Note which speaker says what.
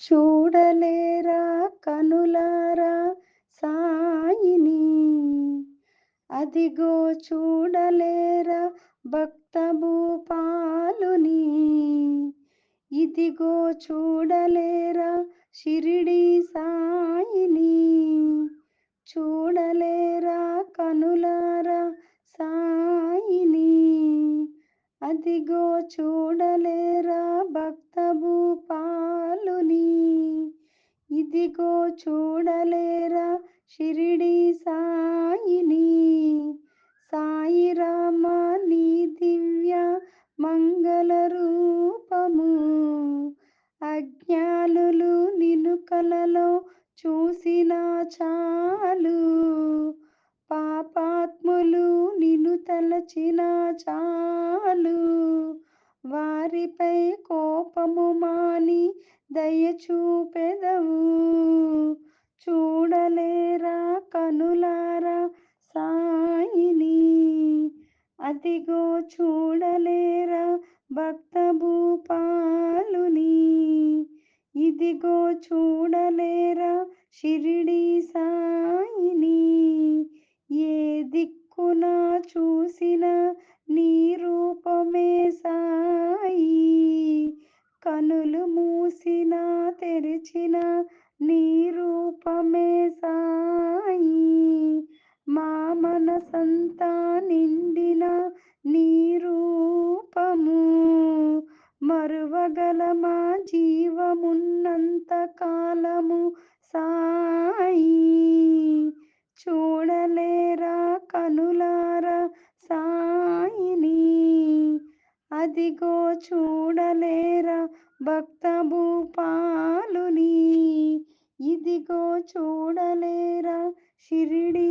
Speaker 1: చూడలేరా కనులారా సాయిని? అదిగో చూడలేరా భక్త భూపాలుని ఇదిగో చూడలేరా షిరిడి సాయిని? చూడలేరా కనులారా సాయిని? అదిగో చూడలేరా ఇదిగో చూడలేరా షిరిడి సాయిని? సాయి రామ నీ దివ్య మంగళ రూపము. అజ్ఞానులు నిన్ను కలలో చూసిన చాలు. పాపాత్ములు నిన్ను తలచిన చాలు. వారిపై కో కోపము మాని దయ చూపెదవు. చూడలేరా కనులారా సాయిని? అదిగో చూడలేరా భక్త భూపాలుని ఇదిగో చూడలేరా షిరిడి సాయిని? ఏ దిక్కునా చూసినా కనులు మూసిన తెరిచిన నీ రూపమే సాయి. మా మనసంతా నిండిన నీ రూపము. మరువగల మా జీవమున్నంత కాలము సాయి. అదిగో చూడలేరా భక్త భూపాలుని ఇదిగో చూడలేరా షిరిడి